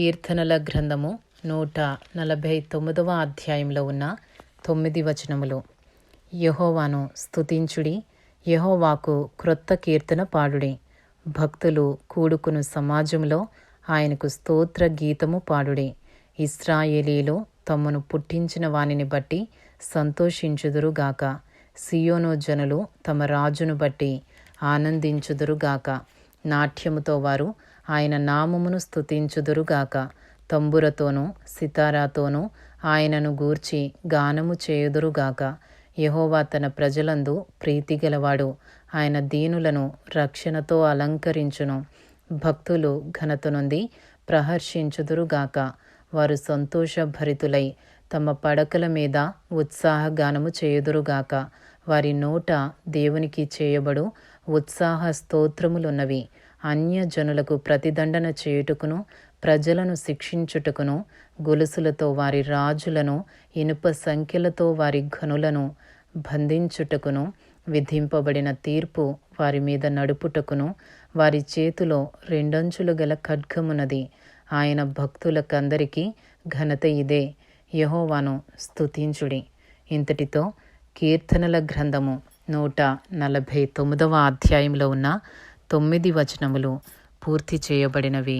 కీర్తనల గ్రంథము నూట నలభై తొమ్మిదవ అధ్యాయంలో ఉన్న తొమ్మిది వచనములు. యహోవాను స్తుతించుడి యహోవాకు క్రొత్త కీర్తన పాడుడి. భక్తులు కూడుకును సమాజంలో ఆయనకు స్తోత్ర గీతము పాడుడి. ఇస్రాయేలీలు తమను పుట్టించిన వానిని బట్టి సంతోషించుదురుగాక సియోను జనులు తమ రాజును బట్టి ఆనందించుదురుగాక నాట్యముతో వారు ఆయన నామమును స్థుతించుదురుగాక తంబురతోనూ సితారాతోనూ ఆయనను గూర్చి గానము చేయుదురుగాక. యహోవా తన ప్రజలందు ప్రీతిగలవాడు. ఆయన దీనులను రక్షణతో అలంకరించును. భక్తులు ఘనత నుండి ప్రహర్షించుదురుగాక. వారు సంతోషభరితులై తమ పడకల మీద ఉత్సాహగానము చేయుదురుగాక. వారి నోట దేవునికి చేయబడు ఉత్సాహ స్తోత్రములున్నవి. అన్యజనులకు ప్రతిదండన చేయుటకును ప్రజలను శిక్షించుటకును గొలుసులతో వారి రాజులను ఇనుప సంఖ్యలతో వారి ఘనులను బంధించుటకును విధింపబడిన తీర్పు వారి మీద నడుపుటకును వారి చేతిలో రెండంచులు గల ఖడ్గమున్నది. ఆయన భక్తులకందరికీ ఘనత ఇదే. యహోవాను స్తుతించుడి. ఇంతటితో కీర్తనల గ్రంథము. నూట నలభై తొమ్మిదవ అధ్యాయంలో ఉన్న తొమ్మిది వచనములు పూర్తి చేయబడినవి.